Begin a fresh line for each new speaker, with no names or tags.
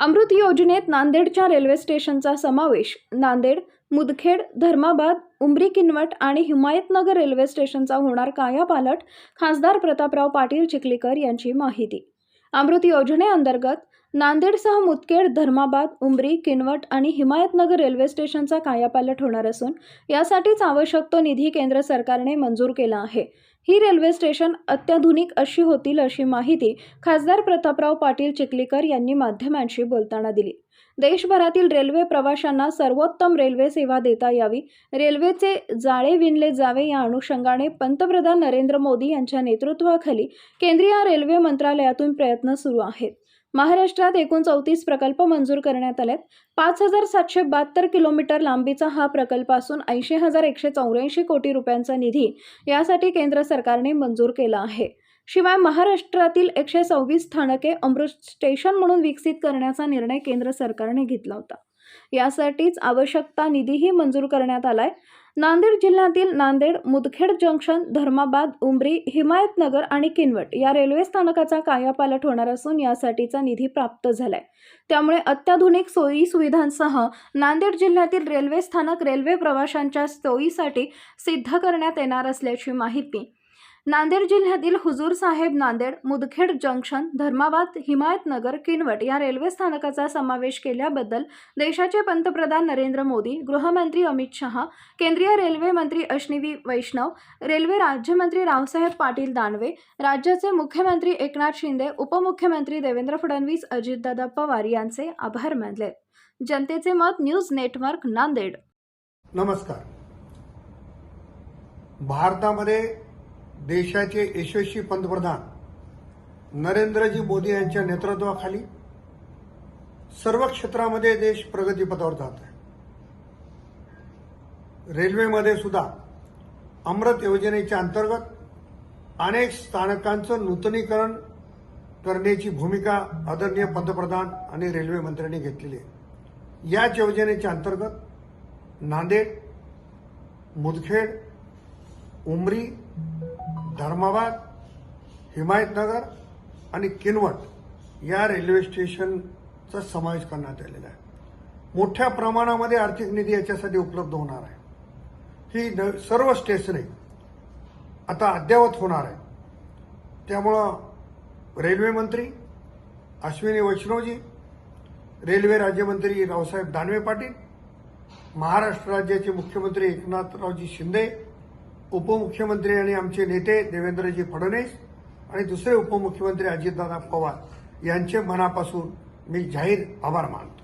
अमृत योजनेत नांदेडच्या रेल्वे स्टेशनचा समावेश. नांदेड मुदखेड धर्माबाद उमरी किनवट आणि हिमायतनगर रेल्वे स्टेशनचा होणार कायापालट खासदार प्रतापराव पाटील चिखलीकर यांची माहिती. अमृत योजनेअंतर्गत नांदेडसह मुदखेड धर्माबाद उमरी किनवट आणि हिमायतनगर रेल्वे स्टेशनचा कायापालट होणार असून यासाठीच आवश्यक तो निधी केंद्र सरकारने मंजूर केला आहे. ही रेल्वे स्टेशन अत्याधुनिक अशी होतील अशी माहिती खासदार प्रतापराव पाटील चिखलीकर यांनी माध्यमांशी बोलताना दिली. देशभरातील रेल्वे प्रवाशांना सर्वोत्तम रेल्वे सेवा देता यावी रेल्वेचे जाळे विणले जावे या अनुषंगाने पंतप्रधान नरेंद्र मोदी यांच्या नेतृत्वाखाली केंद्रीय रेल्वे मंत्रालयातून प्रयत्न सुरू आहेत. महाराष्ट्रात एकूण चौतीस प्रकल्प मंजूर करण्यात आलेत. पाच हजार सातशे बहात्तर किलोमीटर लांबीचा हा प्रकल्प असून ऐंशी हजार एकशे चौऱ्याऐंशी कोटी रुपयांचा निधी यासाठी केंद्र सरकारने मंजूर केला आहे. शिवाय महाराष्ट्रातील एकशे सव्वीस स्थानके अमृत स्टेशन म्हणून विकसित करण्याचा निर्णय केंद्र सरकारने घेतला होता. यासाठीच आवश्यकता निधीही मंजूर करण्यात आलाय. नांदेड जिल्ह्यातील नांदेड मुदखेड जंक्शन धर्माबाद उमरी हिमायतनगर आणि किनवट या रेल्वे स्थानकाचा कायापालट होणार असून यासाठीचा निधी प्राप्त झालाय. त्यामुळे अत्याधुनिक सोयी सुविधांसह नांदेड जिल्ह्यातील रेल्वे स्थानक रेल्वे प्रवाशांच्या सोयीसाठी सिद्ध करण्यात येणार असल्याची माहिती नांदेड जिल्ह्यातील हुजूर साहेब नांदेड मुदखेड जंक्शन धर्माबाद हिमायतनगर किनवट या रेल्वे स्थानकाचा समावेश केल्याबद्दल देशाचे पंतप्रधान नरेंद्र मोदी गृहमंत्री अमित शहा केंद्रीय रेल्वे मंत्री अश्विनी वैष्णव रेल्वे राज्यमंत्री रावसाहेब पाटील दानवे राज्याचे मुख्यमंत्री एकनाथ शिंदे उपमुख्यमंत्री देवेंद्र फडणवीस अजितदादा पवार यांचे आभार मानले. जनतेचे मत न्यूज नेटवर्क नांदेड.
नमस्कार. भारतामध्ये देशाचे यशस्वी पंतप्रधान नरेंद्रजी मोदी यांच्या नेतृत्वाखाली सर्व क्षेत्रामध्ये देश प्रगतीपथावर जात आहे. रेल्वेमध्ये सुद्धा अमृत योजनेच्या अंतर्गत अनेक स्थानकांचं नूतनीकरण करण्याची भूमिका आदरणीय पंतप्रधान आणि रेल्वे मंत्र्यांनी घेतलेली आहे. याच योजनेच्या अंतर्गत नांदेड मुदखेड उमरी धर्माबाद हिमायतनगर आणि किनवट या रेल्वे स्टेशनचा समावेश करण्यात आलेला आहे. मोठ्या प्रमाणामध्ये आर्थिक निधी याच्यासाठी उपलब्ध होणार आहे. ही न- सर्व स्टेशने आता अद्ययावत होणार आहे. त्यामुळं रेल्वे मंत्री अश्विनी वैष्णवजी रेल्वे राज्यमंत्री रावसाहेब दानवे पाटील महाराष्ट्र राज्याचे मुख्यमंत्री एकनाथरावजी शिंदे उपमुख्यमंत्री आणि आमचे नेते देवेंद्रजी फडणवीस आणि दुसरे उपमुख्यमंत्री अजितदादा पवार यांचे मनापासून मी जाहीर आभार मानतो.